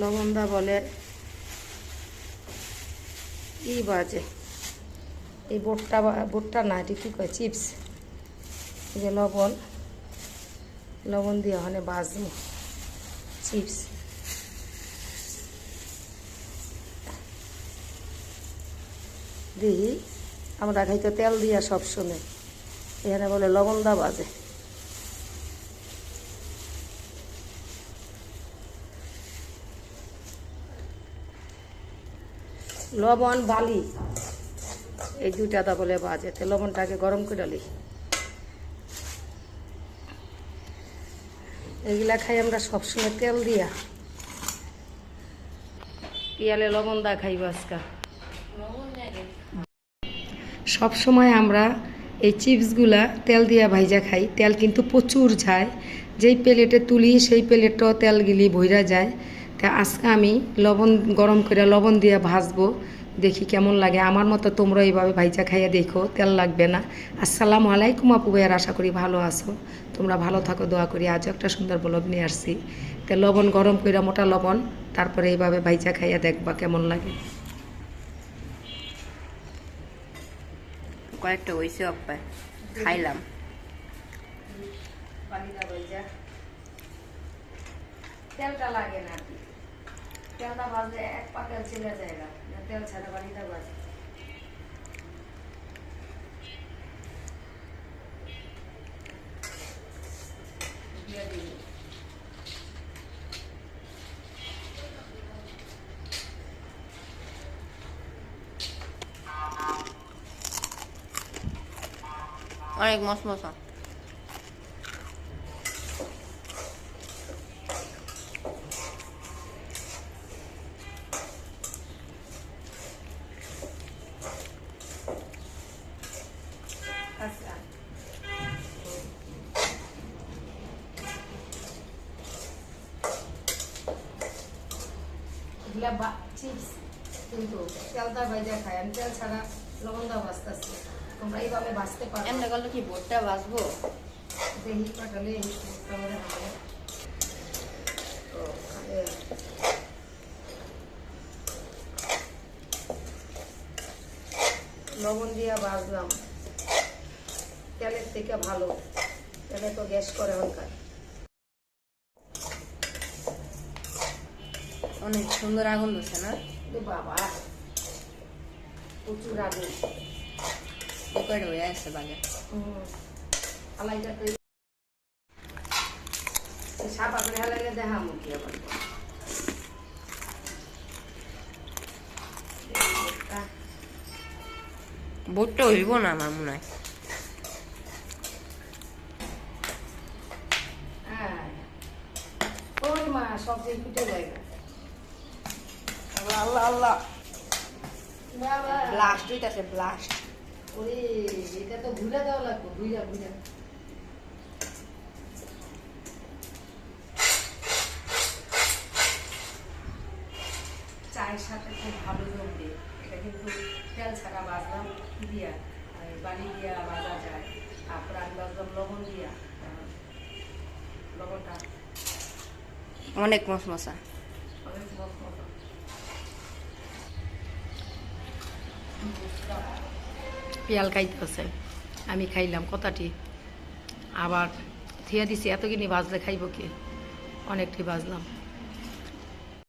লবণদা বলে, ই বাজে। এই বোটটা বোটটা না, এটি কী চিপস। এই যে লবণ লবণ দিয়ে ওখানে বাজবো, চিপস। দিই আমরা খাইতে তেল দিয়া সব শুনে এখানে বলে লবণ দা বাজে। লবণ, বালি। এই দুইটা দা বলে বাজে তো লবণটাকে গরম করে ডালি এগুলা খাই আমরা সবসময় তেল দিয়া। পিয়ালে লবণ দা খাইব আজকা। সব সময় আমরা এই চিপসগুলা তেল দিয়া ভাইজা খাই। তেল কিন্তু প্রচুর যায়। যেই প্লেটে তুলি, সেই প্লেটটাও তেল গিলি ভইরা যায়। তা আজকে আমি লবণ গরম করে লবণ দিয়ে ভাজবো। দেখি কেমন লাগে। আমার মতো তোমরা এইভাবে ভাইজা খাইয়া দেখো তেল লাগবে না। আসসালামু আলাইকুম আপু ভাইয়ার আশা করি ভালো আছো। তোমরা ভালো থাকো দোয়া করি। আজও একটা সুন্দর ব্লগ নিয়ে আসছি। তা লবণ গরম করে মোটা লবণ তারপরে এইভাবে ভাইজা খাইয়া দেখবা কেমন লাগে। কয়েকটা হয়েছে খাইলাম। তেলটা লাগে না। তেলটা ভাজলে এক পাতাল ছেড়ে যায় না তেল ছাড়া বালিদা ভাজে। অনেক মস মশা আচ্ছা এগুলা বা- চিপস কিন্তু তেলটা ভাজা খাই আমি তেল ছাড়া লবণটা ভাজতেছি তোমরা এইভাবে ভাজতে পারো এমনি করলে কি ভোটটা বাঁচবো দেখি কাটালে এই মুখটা মনে হবে তো খালে লবণ দিয়ে ভাজলাম তেলের থেকে ভালো। তেলে তো গ্যাস করে হালকা অনেক সুন্দর আগুন ধরছে না? বাবা প্রচুর আগুন। কয়টা হয়ে আসছে বাগে? হুম আলাইটা তো সাপা করে হালাইলে দেখা মুখি আবার। ভোটটা হইব না আমার মনে হ্যাঁ। সব যে ফুটে যায়। আল্লাহ আল্লাহ আল্লাহ। ব্লাস্ট হইতাছে ব্লাস্ট ওরে এটা তো ঘুরে দেওয়া লাগবে চায়ের সাথে খুব ভালো জমবে এটা কিন্তু তেল ছাড়া বাজলাম দিয়া আর বালি দিয়া বাজা যায়। তারপর আমি বাজলাম লবণ দিয়া। লবণটা অনেক মশমশা। আছে। খাইতেছে আমি খাইলাম, কথাটি। আবার থিয়া দিছি এতকিনি বাজলে খাইব কি? অনেকটি বাজলাম।